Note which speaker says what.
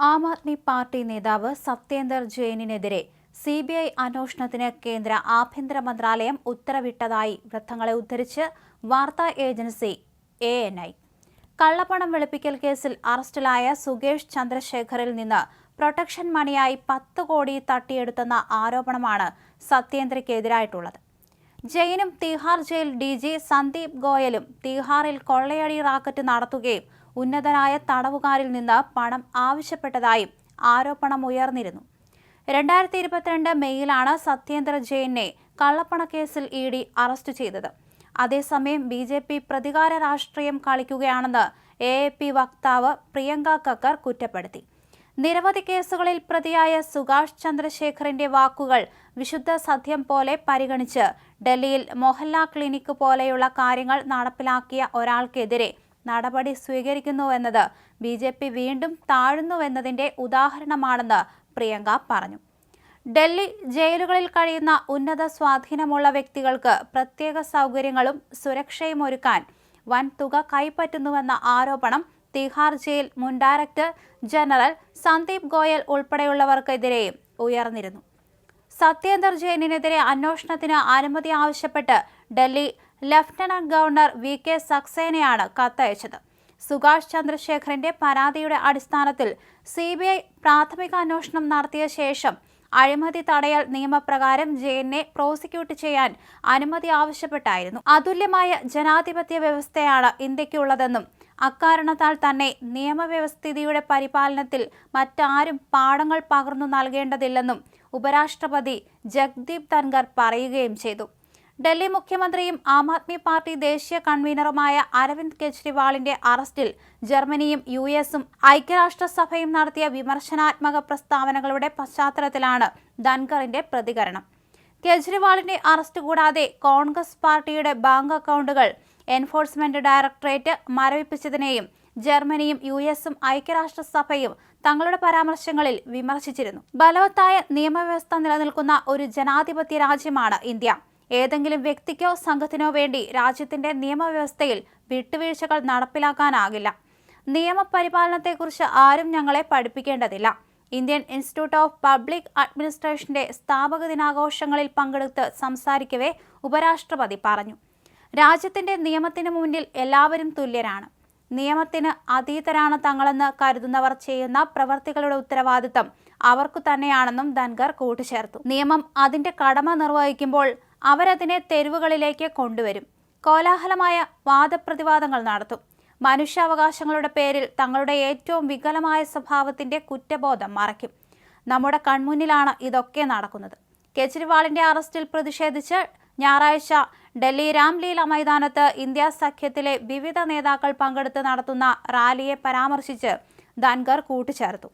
Speaker 1: ആം Aadmi party നേതാവ് സത്യേന്ദർ ജെയിനിനെതിരെ C B I അന്വേഷണത്തിന് കേന്ദ്ര ആഭ്യന്തര മന്ത്രാലയം ഉത്തരവിട്ടതായി വൃത്തങ്ങളെ ഉദ്ധരിച്ച് വാർത്താ ഏജൻസി എ എൻ ഐ. കള്ളപ്പണം വെളുപ്പിക്കൽ കേസിൽ അറസ്റ്റിലായ സുകേഷ് ചന്ദ്രശേഖറിൽ നിന്ന് പ്രൊട്ടക്ഷൻ മണിയായി പത്ത് കോടി തട്ടിയെടുത്തെന്ന ആരോപണമാണ് സത്യേന്ദ്രയ്ക്കെതിരായിട്ടുള്ളത്. ജയിനും Tihar jail D G Sandeep ഗോയലും തീഹാറിൽ കൊള്ളയടി റാക്കറ്റ് നടത്തുകയും ഉന്നതനായ തടവുകാരിൽ നിന്ന് പണം ആവശ്യപ്പെട്ടതായും ആരോപണം ഉയർന്നിരുന്നു. രണ്ടായിരത്തി ഇരുപത്തിരണ്ട് മെയ്യിലാണ് സത്യേന്ദ്ര ജെയിനെ കള്ളപ്പണക്കേസിൽ ഇ ഡി അറസ്റ്റ് ചെയ്തത്. അതേസമയം ബി ജെ പി പ്രതികാര രാഷ്ട്രീയം കളിക്കുകയാണെന്ന് എ എ പി വക്താവ് പ്രിയങ്ക കക്കർ കുറ്റപ്പെടുത്തി. നിരവധി കേസുകളിൽ പ്രതിയായ സുഭാഷ് ചന്ദ്രശേഖറിന്റെ വാക്കുകൾ വിശുദ്ധ സത്യം പോലെ പരിഗണിച്ച് ഡൽഹിയിൽ മൊഹല്ല ക്ലിനിക്ക് പോലെയുള്ള കാര്യങ്ങൾ നടപ്പിലാക്കിയ ഒരാൾക്കെതിരെ നടപടി സ്വീകരിക്കുന്നുവെന്നത് ബി ജെ പി വീണ്ടും താഴുന്നുവെന്നതിന്റെ ഉദാഹരണമാണെന്ന് പ്രിയങ്ക പറഞ്ഞു. ഡൽഹി ജയിലുകളിൽ കഴിയുന്ന ഉന്നത സ്വാധീനമുള്ള വ്യക്തികൾക്ക് പ്രത്യേക സൗകര്യങ്ങളും സുരക്ഷയും ഒരുക്കാൻ വൻ തുക കൈപ്പറ്റുന്നുവെന്ന ആരോപണം തിഹാർ ജയിൽ മുൻ ഡയറക്ടർ ജനറൽ സന്ദീപ് ഗോയൽ ഉൾപ്പെടെയുള്ളവർക്കെതിരെയും ഉയർന്നിരുന്നു. സത്യേന്ദർ ജെയിനിനെതിരെ അന്വേഷണത്തിന് അനുമതി ആവശ്യപ്പെട്ട് Delhi lieutenant governor V K സക്സേനയാണ് കത്തയച്ചത്. സുഭാഷ് ചന്ദ്രശേഖറിന്റെ പരാതിയുടെ അടിസ്ഥാനത്തിൽ സി ബി ഐ പ്രാഥമിക അന്വേഷണം നടത്തിയ ശേഷം അഴിമതി തടയൽ നിയമപ്രകാരം ജയനെ പ്രോസിക്യൂട്ട് ചെയ്യാൻ അനുമതി ആവശ്യപ്പെട്ടായിരുന്നു. അതുല്യമായ ജനാധിപത്യ വ്യവസ്ഥയാണ് ഇന്ത്യക്കുള്ളതെന്നും അക്കാരണത്താൽ തന്നെ നിയമവ്യവസ്ഥിതിയുടെ പരിപാലനത്തിൽ മറ്റാരും പാഠങ്ങൾ പകർന്നു നൽകേണ്ടതില്ലെന്നും ഉപരാഷ്ട്രപതി ജഗ്ദീപ് തൻഗർ പറയുകയും ചെയ്തു. ഡൽഹി മുഖ്യമന്ത്രിയും ആം ആദ്മി പാർട്ടി ദേശീയ കൺവീനറുമായ അരവിന്ദ് കെജ്രിവാളിന്റെ അറസ്റ്റിൽ ജർമ്മനിയും യു എസും ഐക്യരാഷ്ട്രസഭയും നടത്തിയ വിമർശനാത്മക പ്രസ്താവനകളുടെ പശ്ചാത്തലത്തിലാണ് ധൻഖറിന്റെ പ്രതികരണം. കെജ്രിവാളിന്റെ അറസ്റ്റ് കൂടാതെ കോൺഗ്രസ് പാർട്ടിയുടെ ബാങ്ക് അക്കൗണ്ടുകൾ എൻഫോഴ്സ്മെന്റ് ഡയറക്ടറേറ്റ് മരവിപ്പിച്ചതിനെയും ജർമ്മനിയും യു എസും ഐക്യരാഷ്ട്രസഭയും തങ്ങളുടെ പരാമർശങ്ങളിൽ വിമർശിച്ചിരുന്നു. ബലവത്തായ നിയമവ്യവസ്ഥ നിലനിൽക്കുന്ന ഒരു ജനാധിപത്യ രാജ്യമാണ് ഇന്ത്യ. ഏതെങ്കിലും വ്യക്തിക്കോ സംഘത്തിനോ വേണ്ടി രാജ്യത്തിന്റെ നിയമവ്യവസ്ഥയിൽ വിട്ടുവീഴ്ചകൾ നടപ്പിലാക്കാനാകില്ല. നിയമപരിപാലനത്തെക്കുറിച്ച് ആരും ഞങ്ങളെ പഠിപ്പിക്കേണ്ടതില്ല. ഇന്ത്യൻ ഇൻസ്റ്റിറ്റ്യൂട്ട് ഓഫ് പബ്ലിക് അഡ്മിനിസ്ട്രേഷന്റെ സ്ഥാപക ദിനാഘോഷങ്ങളിൽ പങ്കെടുത്ത് സംസാരിക്കവേ ഉപരാഷ്ട്രപതി പറഞ്ഞു. രാജ്യത്തിന്റെ നിയമത്തിന് മുന്നിൽ എല്ലാവരും തുല്യരാണ്. നിയമത്തിന് അതീതരാണ് തങ്ങളെന്ന് കരുതുന്നവർ ചെയ്യുന്ന പ്രവർത്തികളുടെ ഉത്തരവാദിത്തം അവർക്കു തന്നെയാണെന്നും ധൻഖർ കൂട്ടിച്ചേർത്തു. നിയമം അതിന്റെ കടമ നിർവഹിക്കുമ്പോൾ അവരതിനെ തെരുവുകളിലേക്ക് കൊണ്ടുവരും. കോലാഹലമായ വാദപ്രതിവാദങ്ങൾ നടത്തും. മനുഷ്യാവകാശങ്ങളുടെ പേരിൽ തങ്ങളുടെ ഏറ്റവും വികലമായ സ്വഭാവത്തിന്റെ കുറ്റബോധം മറയ്ക്കും. നമ്മുടെ കൺമുന്നിലാണ് ഇതൊക്കെ നടക്കുന്നത്. കെജ്രിവാളിന്റെ അറസ്റ്റിൽ പ്രതിഷേധിച്ച് ഞായറാഴ്ച ഡൽഹി രാംലീല മൈതാനത്ത് ഇന്ത്യ സഖ്യത്തിലെ വിവിധ നേതാക്കൾ പങ്കെടുത്ത് നടത്തുന്ന റാലിയെ പരാമർശിച്ച് ധൻഗർ കൂട്ടിച്ചേർത്തു